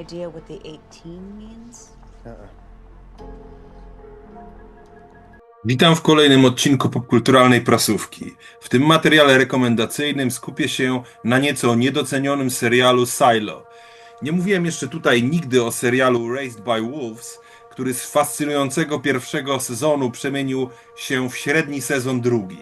Idea what the 18 means? Witam w kolejnym odcinku popkulturalnej prasówki. W tym materiale rekomendacyjnym skupię się na nieco niedocenionym serialu Silo. Nie mówiłem jeszcze tutaj nigdy o serialu Raised by Wolves, który z fascynującego pierwszego sezonu przemienił się w średni sezon drugi.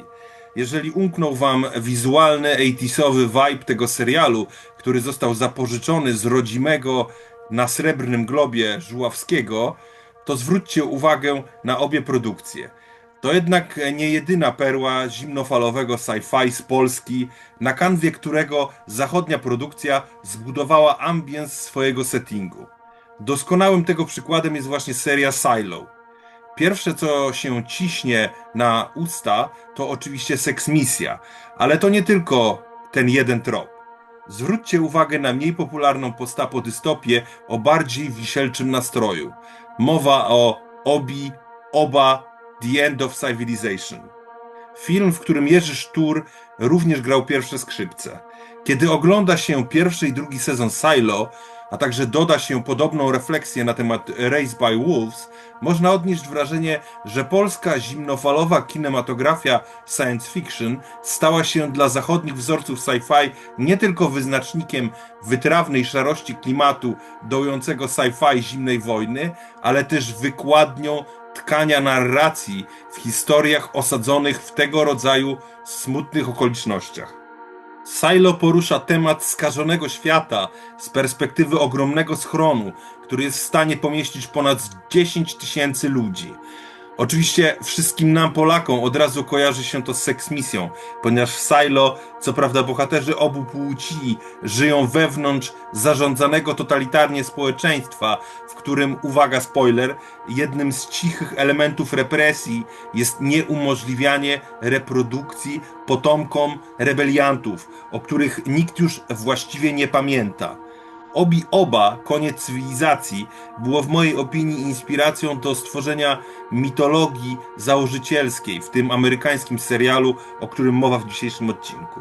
Jeżeli umknął wam wizualny 80sowy vibe tego serialu, który został zapożyczony z rodzimego na Srebrnym Globie Żuławskiego, to zwróćcie uwagę na obie produkcje. To jednak nie jedyna perła zimnofalowego sci-fi z Polski, na kanwie którego zachodnia produkcja zbudowała ambience swojego settingu. Doskonałym tego przykładem jest właśnie seria Silo. Pierwsze, co się ciśnie na usta, to oczywiście seksmisja, ale to nie tylko ten jeden trop. Zwróćcie uwagę na mniej popularną postapodystopię o bardziej wisielczym nastroju. Mowa o Obi, Oba, The End of Civilization. Film, w którym Jerzy Sztur również grał pierwsze skrzypce. Kiedy ogląda się pierwszy i drugi sezon Silo, a także doda się podobną refleksję na temat Race by Wolves, można odnieść wrażenie, że polska zimnofalowa kinematografia science fiction stała się dla zachodnich wzorców sci-fi nie tylko wyznacznikiem wytrawnej szarości klimatu dołującego sci-fi zimnej wojny, ale też wykładnią tkania narracji w historiach osadzonych w tego rodzaju smutnych okolicznościach. Silo porusza temat skażonego świata z perspektywy ogromnego schronu, który jest w stanie pomieścić ponad 10 tysięcy ludzi. Oczywiście wszystkim nam Polakom od razu kojarzy się to z seksmisją, ponieważ w Silo, co prawda bohaterzy obu płci żyją wewnątrz zarządzanego totalitarnie społeczeństwa, w którym, uwaga spoiler, jednym z cichych elementów represji jest nieumożliwianie reprodukcji potomkom rebeliantów, o których nikt już właściwie nie pamięta. Obi Oba, koniec cywilizacji, było w mojej opinii inspiracją do stworzenia mitologii założycielskiej w tym amerykańskim serialu, o którym mowa w dzisiejszym odcinku.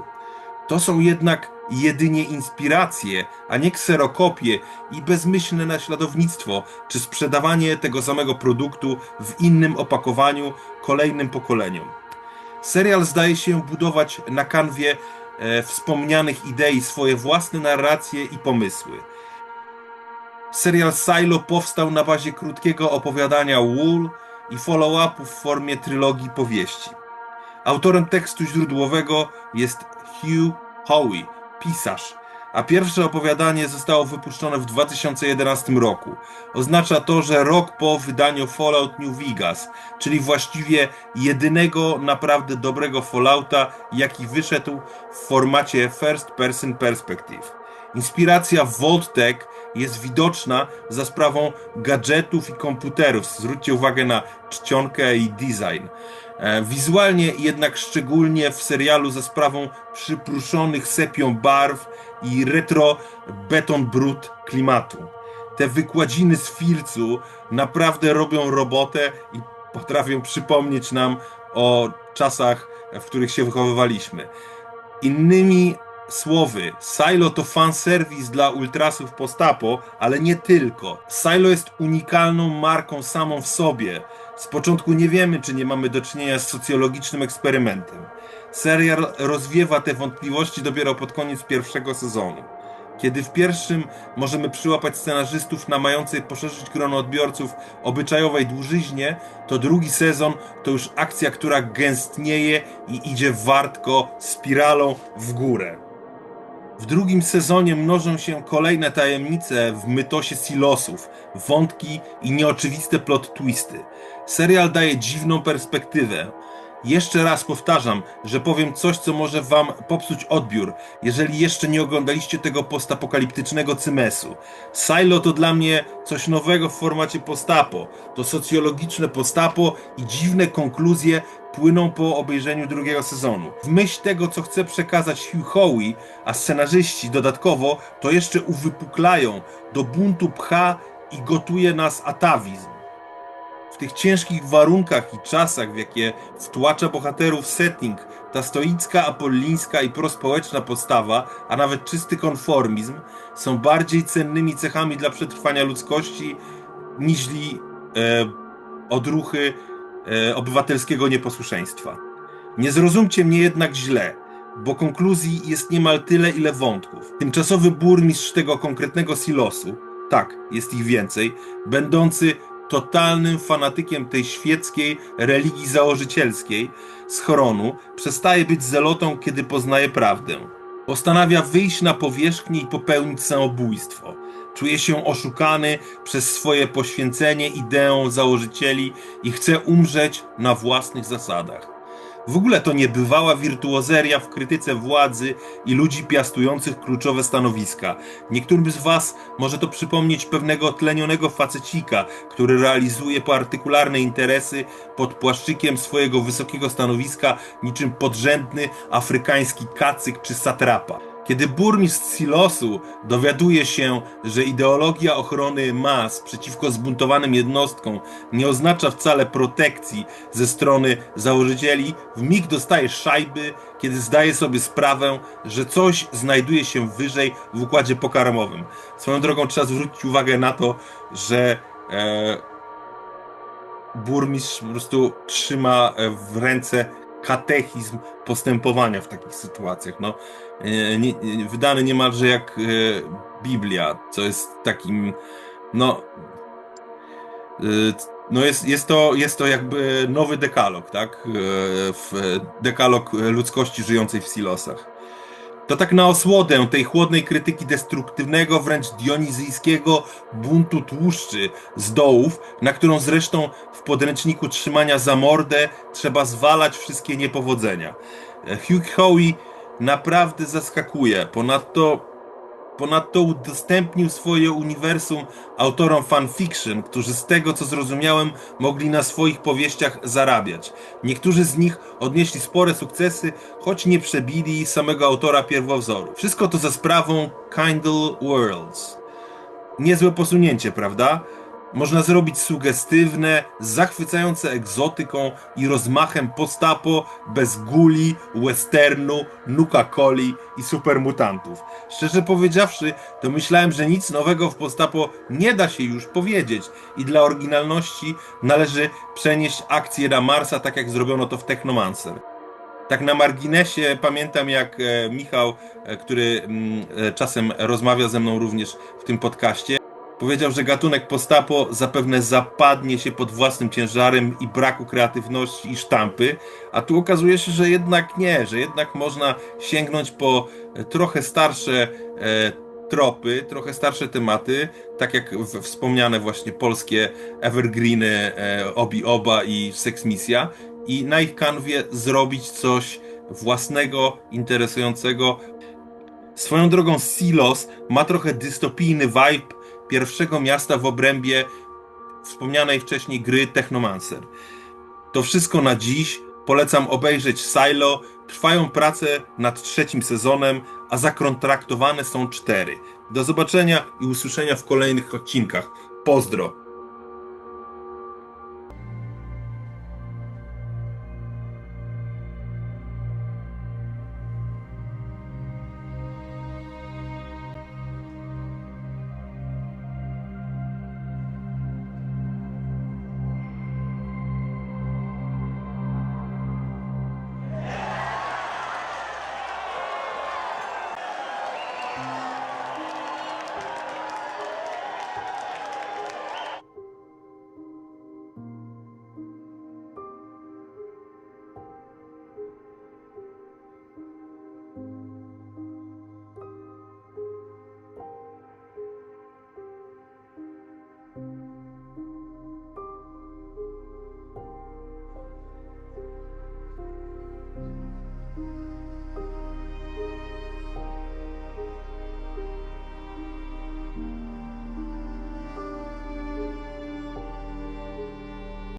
To są jednak jedynie inspiracje, a nie kserokopie i bezmyślne naśladownictwo czy sprzedawanie tego samego produktu w innym opakowaniu kolejnym pokoleniom. Serial zdaje się budować na kanwie wspomnianych idei swoje własne narracje i pomysły. Serial Silo powstał na bazie krótkiego opowiadania Wool i follow-upu w formie trylogii powieści. Autorem tekstu źródłowego jest Hugh Howey, pisarz, a pierwsze opowiadanie zostało wypuszczone w 2011 roku. Oznacza to, że rok po wydaniu Fallout New Vegas, czyli właściwie jedynego naprawdę dobrego Fallouta, jaki wyszedł w formacie First Person Perspective. Inspiracja Vault-Tech jest widoczna za sprawą gadżetów i komputerów. Zwróćcie uwagę na czcionkę i design. E, Wizualnie jednak szczególnie w serialu za sprawą przypruszonych sepią barw i retro beton brut klimatu. Te wykładziny z filcu naprawdę robią robotę i potrafią przypomnieć nam o czasach, w których się wychowywaliśmy. Innymi słowy, Silo to fanserwis dla ultrasów postapo, ale nie tylko. Silo jest unikalną marką samą w sobie. Z początku nie wiemy, czy nie mamy do czynienia z socjologicznym eksperymentem. Serial rozwiewa te wątpliwości dopiero pod koniec pierwszego sezonu. Kiedy w pierwszym możemy przyłapać scenarzystów na mającej poszerzyć grono odbiorców obyczajowej dłużyźnie, to drugi sezon to już akcja, która gęstnieje i idzie wartko spiralą w górę. W drugim sezonie mnożą się kolejne tajemnice w mytosie silosów, wątki i nieoczywiste plot twisty. Serial daje dziwną perspektywę. Jeszcze raz powtarzam, że powiem coś, co może wam popsuć odbiór, jeżeli jeszcze nie oglądaliście tego postapokaliptycznego cymesu. Silo to dla mnie coś nowego w formacie postapo. To socjologiczne postapo i dziwne konkluzje płyną po obejrzeniu drugiego sezonu. W myśl tego, co chce przekazać Hugh Howey, a scenarzyści dodatkowo to jeszcze uwypuklają do buntu pcha i gotuje nas atawizm. W tych ciężkich warunkach i czasach, w jakie wtłacza bohaterów setting Ta stoicka, apollińska i prospołeczna postawa, a nawet czysty konformizm są bardziej cennymi cechami dla przetrwania ludzkości niźli e, odruchy e, obywatelskiego nieposłuszeństwa. Nie zrozumcie mnie jednak źle, bo konkluzji jest niemal tyle, ile wątków. Tymczasowy burmistrz tego konkretnego silosu, tak, jest ich więcej, będący totalnym fanatykiem tej świeckiej religii założycielskiej z Choronu, przestaje być zelotą, kiedy poznaje prawdę. Postanawia wyjść na powierzchnię i popełnić samobójstwo. Czuje się oszukany przez swoje poświęcenie ideą założycieli i chce umrzeć na własnych zasadach. W ogóle to niebywała wirtuozeria w krytyce władzy i ludzi piastujących kluczowe stanowiska. Niektórym z Was może to przypomnieć pewnego tlenionego facecika, który realizuje partykularne interesy pod płaszczykiem swojego wysokiego stanowiska niczym podrzędny afrykański kacyk czy satrapa. Kiedy burmistrz Silosu dowiaduje się, że ideologia ochrony mas przeciwko zbuntowanym jednostkom nie oznacza wcale protekcji ze strony założycieli, w mig dostaje szajby, kiedy zdaje sobie sprawę, że coś znajduje się wyżej w układzie pokarmowym. Swoją drogą trzeba zwrócić uwagę na to, że e, burmistrz po prostu trzyma e, w ręce katechizm postępowania w takich sytuacjach. No, e, nie, nie, wydany niemalże jak e, Biblia, co jest takim, no, e, no jest, jest, to, jest to jakby nowy dekalog, tak? E, dekalog ludzkości żyjącej w silosach. To tak na osłodę tej chłodnej krytyki destruktywnego, wręcz dionizyjskiego buntu tłuszczy z dołów, na którą zresztą w podręczniku trzymania za mordę trzeba zwalać wszystkie niepowodzenia. Hugh Howey naprawdę zaskakuje. Ponadto, ponadto udostępnił swoje uniwersum autorom fanfiction, którzy z tego co zrozumiałem mogli na swoich powieściach zarabiać. Niektórzy z nich odnieśli spore sukcesy, choć nie przebili samego autora pierwowzoru. Wszystko to za sprawą Kindle Worlds. Niezłe posunięcie, prawda? Można zrobić sugestywne, zachwycające egzotyką i rozmachem postapo bez guli, westernu, nuka-coli i supermutantów. Szczerze powiedziawszy, to myślałem, że nic nowego w postapo nie da się już powiedzieć i dla oryginalności należy przenieść akcję na Marsa, tak jak zrobiono to w Technomancer. Tak na marginesie pamiętam jak e, Michał, e, który mm, e, czasem rozmawia ze mną również w tym podcaście, powiedział, że gatunek postapo zapewne zapadnie się pod własnym ciężarem i braku kreatywności i sztampy, a tu okazuje się, że jednak nie, że jednak można sięgnąć po e, trochę starsze e, tropy, trochę starsze tematy, tak jak w, wspomniane właśnie polskie evergreeny e, Obi Oba i Sex i na ich kanwie zrobić coś własnego, interesującego. Swoją drogą Silos ma trochę dystopijny vibe pierwszego miasta w obrębie wspomnianej wcześniej gry Technomancer. To wszystko na dziś. Polecam obejrzeć Silo. Trwają prace nad trzecim sezonem, a zakontraktowane są cztery. Do zobaczenia i usłyszenia w kolejnych odcinkach. Pozdro!